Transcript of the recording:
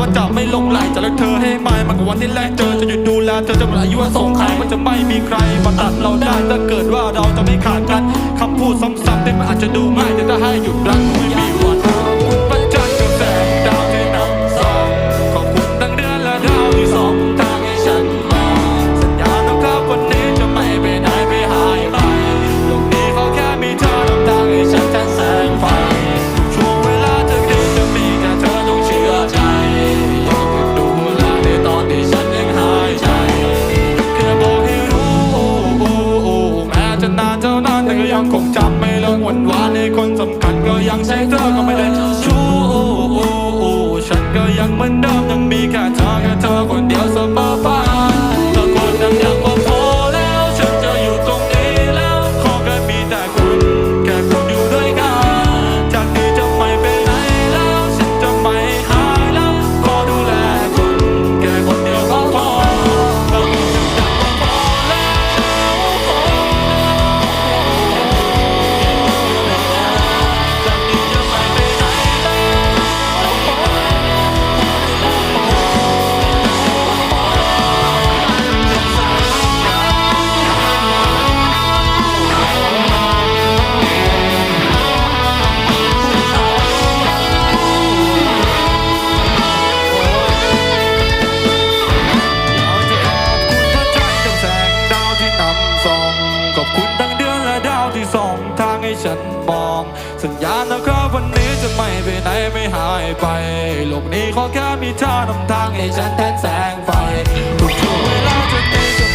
ว่าจะไม่ลงไหลจะเลิกเธอให้ไม่มากกว่าวันที่แรกเจอจะหยุดดูแลเธอจะหมดอายุสงครามมันจะไม่มีใครมาตัดเราได้ถ้าเกิดว่าเราจะไม่ขาดกันคำพูดซ้ำๆที่มันอาจจะดูง่ายแต่ถ้าให้หยุดรัก คงจำไม่เลิกวันวานในคนสำคัญก็ยังใช้เธอก็ไม่ได้ คุณทั้งเดือนและดาวที่ส่องทางให้ฉันมอง สัญญาณนะครับวันนี้จะไม่ไปไหนไม่หายไป โลกนี้ขอแค่มีเธอนำทางให้ฉันแทนแสงไฟทุกช่วงเวลาจะดีจะมีแต่เธอต้องเชื่อใจอยากจะ